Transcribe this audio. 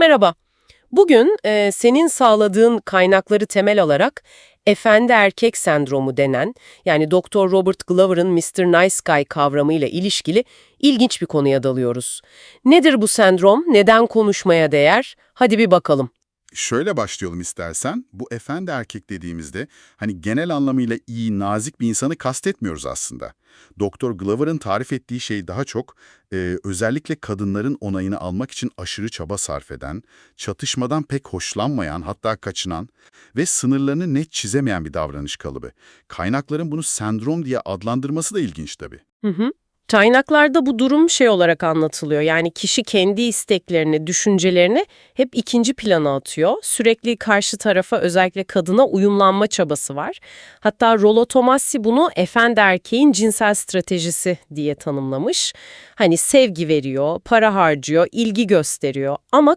Merhaba. Bugün e, senin sağladığın kaynakları temel alarak efendi erkek sendromu denen, yani Dr. Robert Glover'ın Mr. Nice Guy kavramıyla ilişkili ilginç bir konuya dalıyoruz. Nedir bu sendrom? Neden konuşmaya değer? Hadi bir bakalım. Şöyle başlayalım istersen. Bu efendi erkek dediğimizde hani genel anlamıyla iyi, nazik bir insanı kastetmiyoruz aslında. Doktor Glover'ın tarif ettiği şey daha çok e, özellikle kadınların onayını almak için aşırı çaba sarf eden, çatışmadan pek hoşlanmayan hatta kaçınan ve sınırlarını net çizemeyen bir davranış kalıbı. Kaynakların bunu sendrom diye adlandırması da ilginç tabii. Hı hı. Kaynaklarda bu durum şey olarak anlatılıyor. Yani kişi kendi isteklerini, düşüncelerini hep ikinci plana atıyor. Sürekli karşı tarafa özellikle kadına uyumlanma çabası var. Hatta Rollo Tomassi bunu efendi erkeğin cinsel stratejisi diye tanımlamış. Hani sevgi veriyor, para harcıyor, ilgi gösteriyor ama